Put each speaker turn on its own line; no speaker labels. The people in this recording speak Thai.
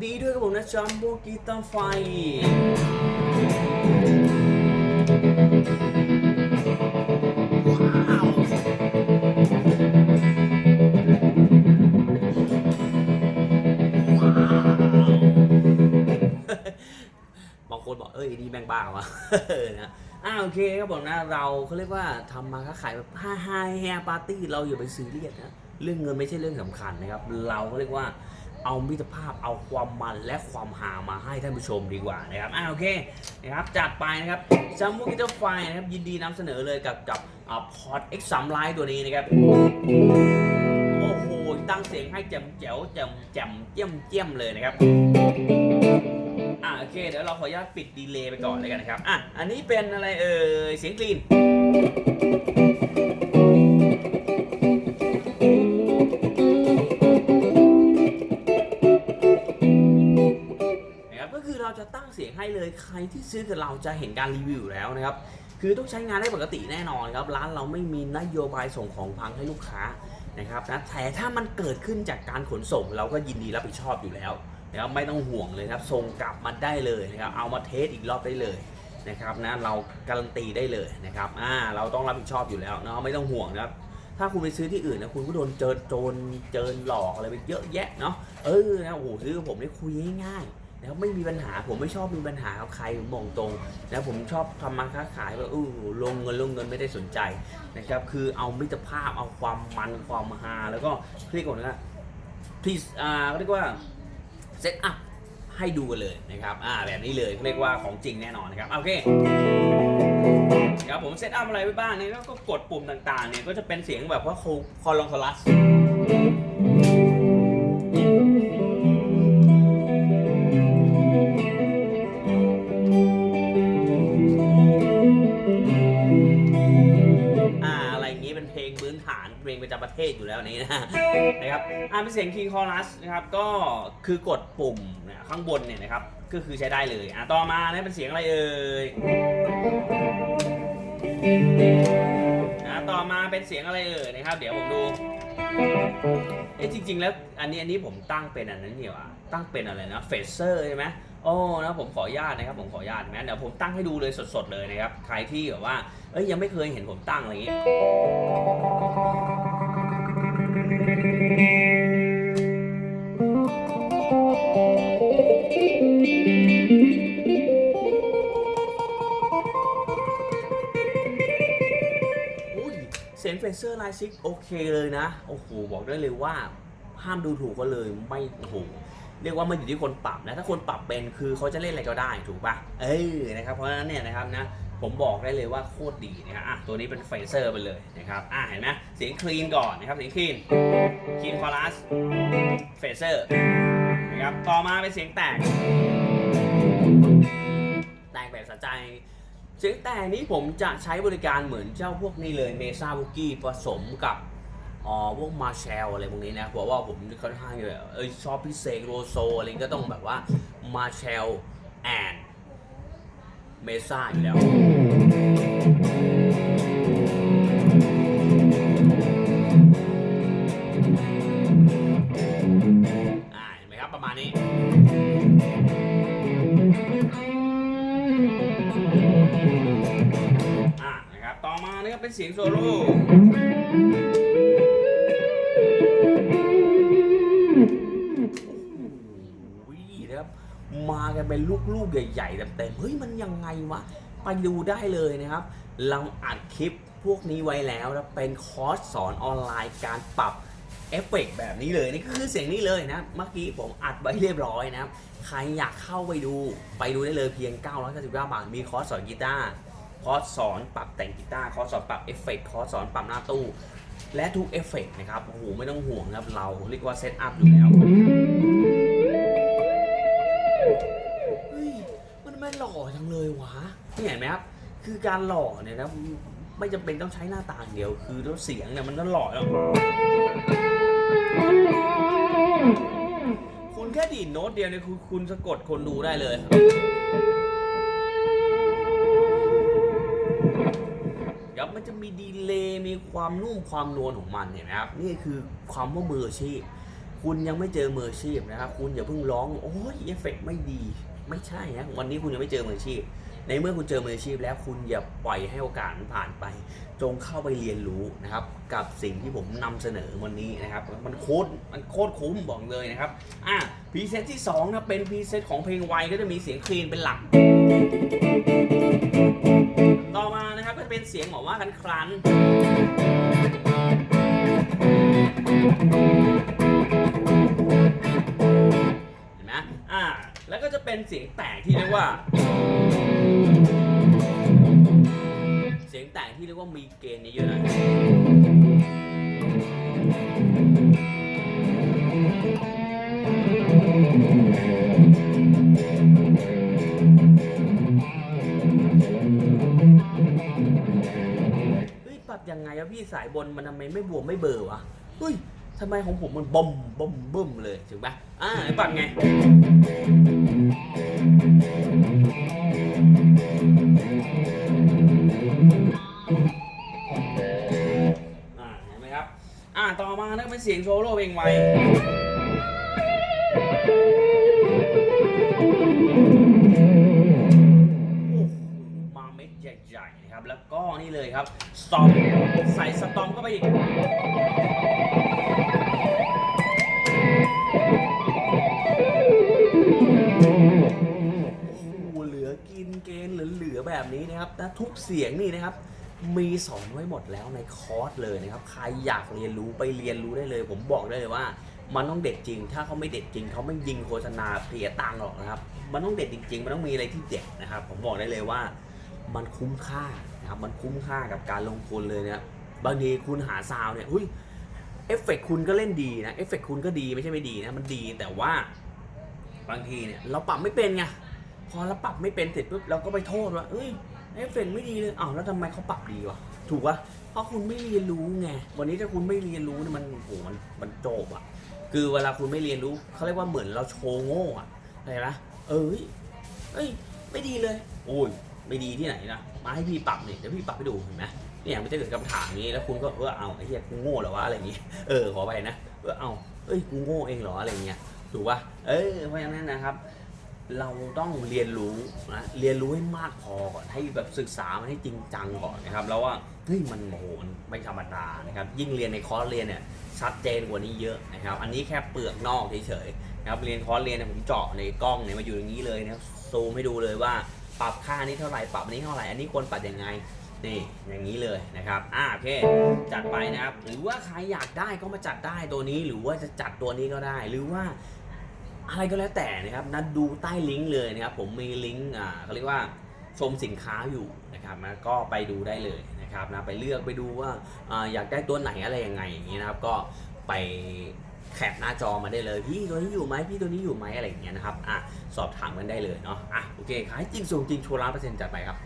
ดีด้วยครับผมนะจัมโบกีตาร์ไฟ ว้าวว้าวบางคนบอกเอ้ยนี่แมงบ้าวะนะอ่าโอเคครับผมนะเราเขาเรียกว่าทำมาค้าขายแบบฮ่าฮ่าแฮปาร์ตี้เราอย่าไปซีเรียสนะ เรื่องเงินไม่ใช่เรื่องสำคัญนะครับ เราก็เรียกว่า เอามิตรภาพเอาความมันและความหามาให้ท่านผู้ชมดีกว่านะครับอ่าโอเคนะครับจัดไปนะครับจัมโบกิเตอร์ไฟนะครับยินดีนำเสนอเลยกับกับอ่าพอร์ต X3 Lite ตัวนี้นะครับโอ้โหตั้งเสียงให้แจ่มแจ๋วแจ่มแจ่มเจียมเจียมเลยนะครับอ่าโอเคเดี๋ยวเราขออนุญาตปิดดีเลย์ไปก่อนเลยกันนะครับอะอันนี้เป็นอะไรเอ่ยเสียงคลีน ให้เลยใครที่ซื้อกับเราจะเห็นการรีวิวอยู่แล้วนะครับ คือต้องใช้งานได้ปกติแน่นอนครับ ร้านเราไม่มีนโยบายส่งของพังให้ลูกค้านะครับนะแต่ถ้ามันเกิดขึ้นจากการขนส่งเราก็ยินดีรับผิดชอบอยู่แล้วนะครับไม่ต้องห่วงเลยครับส่งกลับมาได้เลยนะครับเอามาเทสอีกรอบได้เลยนะครับนะเราการันตีได้เลยนะครับอ่าเราต้องรับผิดชอบอยู่แล้วเนาะไม่ต้องห่วงนะครับถ้าคุณไปซื้อที่อื่นนะคุณก็โดนเจอโจรเจอหลอกอะไรไปเยอะแยะเนาะเออนะโอ้โหซื้อผมได้คุยง่ายๆ นะครับไม่มีปัญหาผมไม่ชอบมีปัญหากับใครผมบอกตรงนะผมชอบทำมาค้าขายแบบอู้ลงเงินลงเงินไม่ได้สนใจนะครับ คือเอามิตรภาพเอาความมันความฮาแล้วก็เรียกว่าอะไรนะพีอ่าเรียกว่าเซตอัพให้ดูกันเลยนะครับอ่าแบบนี้เลยเรียกว่าของจริงแน่นอนนะครับโอเคครับผมเซตอัพอะไรไว้บ้างเนี่ยก็กดปุ่มต่างๆเนี่ยก็จะเป็นเสียงแบบว่าคอลองคอรัส ประจำประเทศอยู่แล้วนี้นะนะครับอ่าเป็นเสียงคีย์คอรัสนะครับก็คือกดปุ่มเนี่ยข้างบนเนี่ยนะครับก็คือใช้ได้เลยอ่าต่อมาเนี่ยเป็นเสียงอะไรเอ่ยนะต่อมาเป็นเสียงอะไรเอ่ยนะครับ เดี๋ยวผมดูเอ๊ะจริง ๆ แล้วอันนี้อันนี้ผมตั้งเป็นอันนั้นเนี่ยว่ะตั้งเป็นอะไรนะเฟเซอร์ใช่ไหมโอ้นะผมขออนุญาตนะครับผมขออนุญาตนะเดี๋ยวผมตั้งให้ดูเลยสดๆเลยนะครับใครที่แบบว่าเอ้ยยังไม่เคยเห็นผมตั้งอะไรอย่างงี้ อุ้ยเสียงเฟเซอร์ไลซิกโอเคเลยนะ โอ้โห บอกได้เลยว่าห้ามดูถูกเขาเลยไม่โอ้โหเรียกว่ามันอยู่ที่คนปรับนะถ้าคนปรับเป็นคือเขาจะเล่นอะไรก็ได้ถูกปะเออนะครับเพราะฉะนั้นเนี่ยนะครับนะ ผมบอกได้เลยว่าโคตรดีนะครับอะตัวนี้เป็นเฟเซอร์ไปเลยนะครับอะเห็นไหมเสียงคลีนก่อนนะครับเสียงคลีนคลีนคอรัสเฟเซอร์นะครับต่อมาเป็นเสียงแตก แตกแบบสะใจเสียงแต่นี้ผมจะใช้บริการเหมือนเจ้าพวกนี้เลยเมซ่าบุกี้ผสมกับอ๋อพวกมาแชลอะไรพวกนี้นะเพราะว่าผมค่อนข้างแบบเอยชอบพิเศษโรโซอะไรก็ต้องแบบว่ามาแชลแอนเมซ่าอยู่แล้ว เห็นไหมครับประมาณนี้อะนะครับต่อมานะครับเป็นเสียงโซโล่โอ้โหนะครับมากันเป็นลูกๆใหญ่ๆเต็มๆเฮ้ย มันยังไงวะ ไปดูได้เลยนะครับ เราอัดคลิปพวกนี้ไว้แล้วนะเป็นคอร์สสอนออนไลน์การปรับเอฟเฟกต์แบบนี้เลยนี่ก็คือเสียงนี้เลยนะ เมื่อกี้ผมอัดไว้เรียบร้อยนะครับ ใครอยากเข้าไปดูไปดูได้เลยเพียง 999 บาท มีคอร์สสอนกีตาร์คอร์สสอนปรับแต่งกีตาร์คอร์สสอนปรับเอฟเฟกต์คอร์สสอนปรับหน้าตู้ และทุกเอฟเฟกต์นะครับโอ้โหไม่ต้องห่วงครับเราเรียกว่าเซตอัพอยู่แล้ว เลยวะนี่เห็นไหมครับ คือการหล่อเนี่ยนะไม่จำเป็นต้องใช้หน้าต่างเดียว คือแล้วเสียงเนี่ยมันก็หล่อแล้วคุณแค่ดีดโน้ตเดียวเนี่ยคุณคุณสะกดคนดูได้เลยครับมันจะมีดีเลย์มีความนุ่มความนวลของมันเห็นไหมครับนี่คือความว่ามืออาชีพ คุณยังไม่เจอมืออาชีพนะครับ คุณอย่าเพิ่งร้อง โอ้ยเอฟเฟกไม่ดี ไม่ใช่นะวันนี้คุณยังไม่เจอมืออาชีพ ในเมื่อคุณเจอมืออาชีพแล้วคุณอย่าปล่อยให้โอกาสมันผ่านไป จงเข้าไปเรียนรู้นะครับ กับสิ่งที่ผมนำเสนอวันนี้นะครับ มันโคตรมันโคตรคุ้มบอกเลยนะครับอะพรีเซตที่2นะเป็นพรีเซตของเพลงไวก็จะมีเสียงคลีนเป็นหลักต่อมานะครับก็จะเป็นเสียงหมอว่ากันครัน จะเป็นเสียงแตกที่เรียกว่า เสียงแตกที่เรียกว่ามีเกณฑ์เยอะๆหน่อยเฮ้ยปรับยังไงอะพี่สายบนมันทำไมไม่บวมไม่เบอร์วะเฮ้ยทำไมของผมมันบ่มบ่มบึ้มเลยถูกปะอ่าปรับไง เพลงไวโอ้โหมาเม็ดใหญ่ๆนะครับแล้วก็นี่เลยครับสตอมใส่สตอมเข้าไปอีกเหลือกินเกณฑ์เหลือๆแบบนี้นะครับและทุกเสียงนี่นะครับ มีสอนไว้หมดแล้วในคอร์สเลยนะครับใครอยากเรียนรู้ไปเรียนรู้ได้เลย ผมบอกได้เลยว่า มันต้องเด็ดจริง ถ้าเขาไม่เด็ดจริงเขาไม่ยิงโฆษณาเสียตังหรอกนะครับ มันต้องเด็ดจริง ๆ มันต้องมีอะไรที่เด็ดนะครับ ผมบอกได้เลยว่า มันคุ้มค่านะครับมันคุ้มค่ากับการลงทุนเลยนะครับบางทีคุณหาซาวเนี่ยหุ้ยเอฟเฟกต์คุณก็เล่นดีนะเอฟเฟกต์คุณก็ดีไม่ใช่ไม่ดีนะมันดีแต่ว่าบางทีเนี่ยเราปรับไม่เป็นไงพอเราปรับไม่เป็นเสร็จปุ๊บเราก็ไปโทษว่าเอ้ย เอฟเฟกไม่ดีเลยอ้าวแล้วทำไมเขาปรับดีวะถูกปะเพราะคุณไม่เรียนรู้ไงวันนี้ถ้าคุณไม่เรียนรู้เนี่ยมันโอ้โหมันมันโจบอะคือเวลาคุณไม่เรียนรู้เขาเรียกว่าเหมือนเราโชว์โง่อะเข้าใจปะเอ้ยเอ้ย ไม่ดีเลย โอ้ยไม่ดีที่ไหนนะมาให้พี่ปรับเนี่ยเดี๋ยวพี่ปรับให้ดูเห็นไหมเนี่ยมันจะเกิดคำถามนี้แล้วคุณก็เออเอาไอ้เหี้ยกูโง่เหรอวะอะไรอย่างงี้เออขอไปนะเออเอาเอ้ยกูโง่เองเหรออะไรอย่างเงี้ยถูกปะเออเพราะฉะนั้นนะครับ เราต้องเรียนรู้นะเรียนรู้ให้มากพอก่อนให้แบบศึกษามันให้จริงจังก่อนนะครับ แล้วว่าเฮ้ยมันโหนไม่ธรรมดานะครับ ยิ่งเรียนในคอร์สเรียนเนี่ยชัดเจนกว่านี้เยอะนะครับ อันนี้แค่เปลือกนอกเฉยๆนะครับเรียนคอร์สเรียนเนี่ยผมเจาะในกล้องเนี่ยมาอยู่อย่างนี้เลยนะครับซูมให้ดูเลยว่าปรับค่านี้เท่าไหร่ปรับอันนี้เท่าไหร่อันนี้ควรปรับยังไงนี่อย่างนี้เลยนะครับ อ่าโอเค จัดไปนะครับ หรือว่าใครอยากได้ก็มาจัดได้ตัวนี้ หรือว่าจะจัดตัวนี้ก็ได้ หรือว่า อะไรก็แล้วแต่นะครับนัดดูใต้ลิงก์เลยนะครับผมมีลิงก์อ่าเขาเรียกว่าชมสินค้าอยู่นะครับนะก็ไปดูได้เลยนะครับนะไปเลือกไปดูว่าอาอยากได้ตัวไหนอะไรยังไงอย่างนี้นะครับ ก็ไปแคปหน้าจอมาได้เลยพี่ตัวนี้อยู่ไหมพี่ตัวนี้อยู่ไหมอะไรอย่างเงี้ยนะครับอะสอบถามกันได้เลยเนาะอะโอเคขายจริงสูงจริงชัวร์ร้อยเปอร์เซ็นต์จัดไปครับ